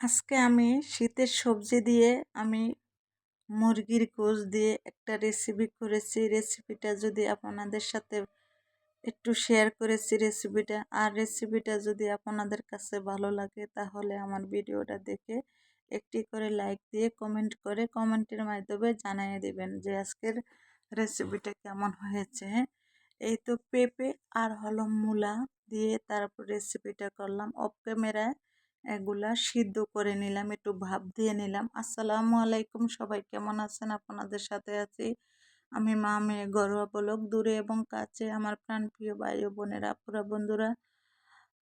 আজকে আমি শীতের সবজি দিয়ে আমি মুরগির গোশ দিয়ে একটা রেসিপি করেছি। রেসিপিটা যদি আপনাদের সাথে একটু শেয়ার করেছি রেসিপিটা আর রেসিপিটা যদি আপনাদের কাছে ভালো লাগে তাহলে আমার ভিডিওটা দেখে একটি করে লাইক দিয়ে কমেন্ট করে কমেন্টের মাধ্যমে জানিয়ে দেবেন যে আজকের রেসিপিটা কেমন হয়েছে। এই তো পেঁপে আর হলো মূলা দিয়ে তারপর রেসিপিটা করলাম। অফ ক্যামেরায় এগুলা সিদ্ধ করে নিলাম, একটু ভাপ দিয়ে নিলাম। আসসালামু আলাইকুম, সবাই কেমন আছেন? আপনাদের সাথে আছি আমি মা মেয়ে ঘরোয়া বলক দূরে এবং কাছে আমার প্রাণপ্রিয় ভাই ও বোনেরা পুরা বন্ধুরা,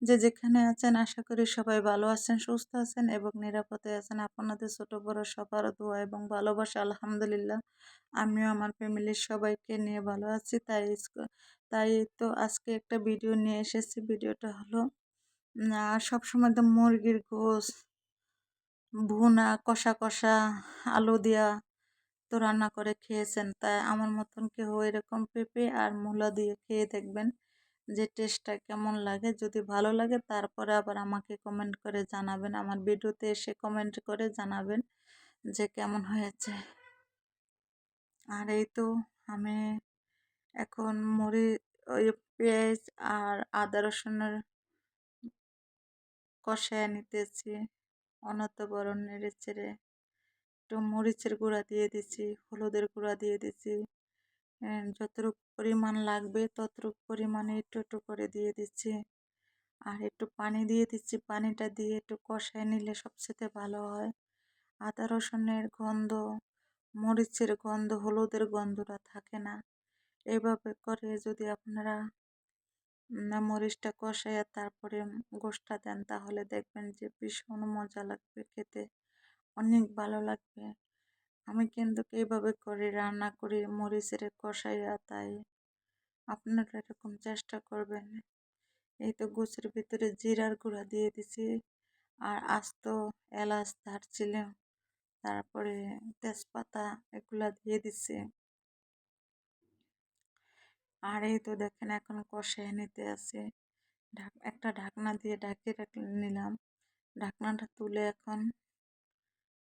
যে যেখানে আছেন আশা করি সবাই ভালো আছেন, সুস্থ আছেন এবং নিরাপদে আছেন। আপনাদের ছোট বড় সবার দোয়া এবং ভালোবাসা, আলহামদুলিল্লাহ। আমিও আমার ফ্যামিলির সবাইকে নিয়ে ভালো আছি। তাই তাই তো আজকে একটা ভিডিও নিয়ে এসেছি। ভিডিওটা হলো আর সবসময় তো মুরগির গোস ভুনা, কষা কষা, আলু দিয়া তো রান্না করে খেয়েছেন। তাই আমার মতন কেউ এরকম পেঁপে আর মূলা দিয়ে খেয়ে দেখবেন যে টেস্টটা কেমন লাগে। যদি ভালো লাগে তারপরে আবার আমাকে কমেন্ট করে জানাবেন। আমার ভিডিওতে এসে কমেন্ট করে জানাবেন যে কেমন হয়েছে। আর এই তো আমি এখন মুড়ি, ওই পেঁয়াজ আর আদা রসুনের কষায় নিতেছি অনতবরণ নেড়ে চেড়ে একটু মরিচের গুঁড়া দিয়ে দিচ্ছি হলুদের গুঁড়া দিয়ে দিচ্ছি যতটুকু পরিমাণ লাগবে ততটুকু পরিমাণে একটু একটু করে দিয়ে দিচ্ছি। আর একটু পানি দিয়ে দিচ্ছি, পানিটা দিয়ে একটু কষায় নিলে সবচেয়ে ভালো হয়। আদা রসুনের গন্ধ, মরিচের গন্ধ, হলুদের গন্ধটা থাকে না। এভাবে করে যদি আপনারা মরিচটা কষাইয়া তারপরে গোশটা দেন, তাহলে দেখবেন যে ভীষণ মজা লাগবে খেতে। অনেক ভালো লাগবে। আমি কিন্তু এইভাবে করে রান্না করি, মরিচের কষাইয়া তাই। আপনারা এরকম চেষ্টা করবেন। এই তো গোছের ভিতরে জিরার গুঁড়া দিয়ে দিছি, আর আস্ত এলাচ, দারচিনি, তারপরে তেজপাতা এগুলা দিয়ে দিছি। আর এই তো দেখেন এখন কষায় নিতে আছে। একটা ঢাকনা দিয়ে ঢাকে নিলাম। ঢাকনাটা তুলে এখন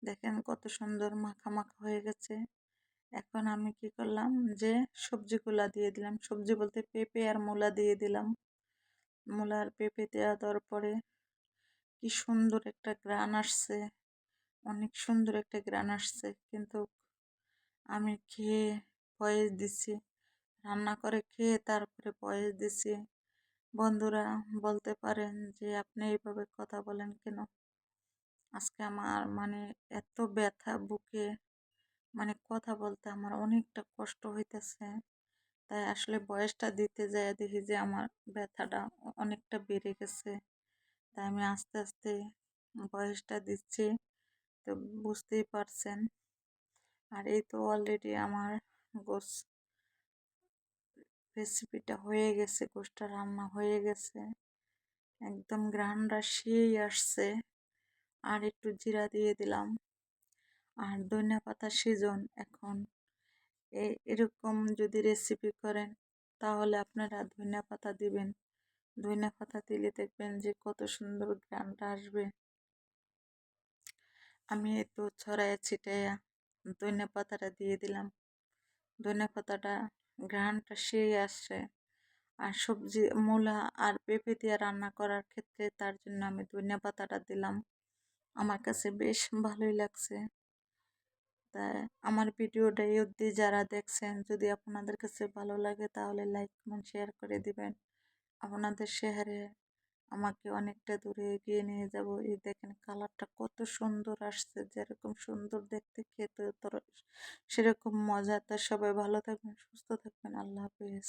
দেখেন কত সুন্দর মাখা মাখা হয়ে গেছে। এখন আমি কি করলাম যে সবজিগুলা দিয়ে দিলাম। সবজি বলতে পেঁপে আর মূলা দিয়ে দিলাম। মূলা আর পেঁপে দেওয়া দেওয়ার পরে কি সুন্দর একটা গ্রান আসছে। অনেক সুন্দর একটা গ্রান আসছে। কিন্তু আমি খেয়ে ভয়েস দিচ্ছি রান্না করে খেয়ে তারপরে বয়স দিছি। বন্ধুরা, বলতে পারেন যে আপনি এইভাবে কথা বলেন কেন? আজকে আমার মানে এত ব্যথা বুকে মানে কথা বলতে আমার অনেকটা কষ্ট হইতেছে। তাই আসলে বয়সটা দিতে যায় দেখি যে আমার ব্যথাটা অনেকটা বেড়ে গেছে। তাই আমি আস্তে আস্তে বয়সটা দিচ্ছি, তো বুঝতেই পারছেন। আর এই তো অলরেডি আমার গোস রেসিপিটা হয়ে গেছে, গোষ্ঠটা রান্না হয়ে গেছে। একদম গ্রানটা সেই আসছে। আর একটু জিরা দিয়ে দিলাম। আর ধনিয়া পাতা সিজন এখন। এরকম যদি রেসিপি করেন, তাহলে আপনারা ধনিয়া পাতা দিবেন। ধনিয়া পাতা দিলে দেখবেন যে কত সুন্দর গ্রানটা আসবে। আমি একটু ছড়াইয়া ছিটাইয়া ধনিয়া পাতাটা দিয়ে দিলাম। ধনিয়া পাতাটা ঘ্রাণটা সেই আসছে। আর সবজি, মূলা আর পেঁপে দিয়ে রান্না করার ক্ষেত্রে তার জন্য আমি ধনিয়া পাতাটা দিলাম। আমার কাছে বেশ ভালোই লাগছে। তাই আমার ভিডিওটা এই অবধি যারা দেখছেন, যদি আপনাদের কাছে ভালো লাগে তাহলে লাইক কমেন্ট শেয়ার করে দিবেন। আপনাদের শেয়ারে আমাকে অনেকটা দূরে এগিয়ে নিয়ে যাব। এই দেখেন কালারটা কত সুন্দর আসছে, যেরকম সুন্দর দেখতে খেতে তোর সেরকম মজা। তা সবাই ভালো থাকবেন, সুস্থ থাকবেন। আল্লাহ হাফিজ।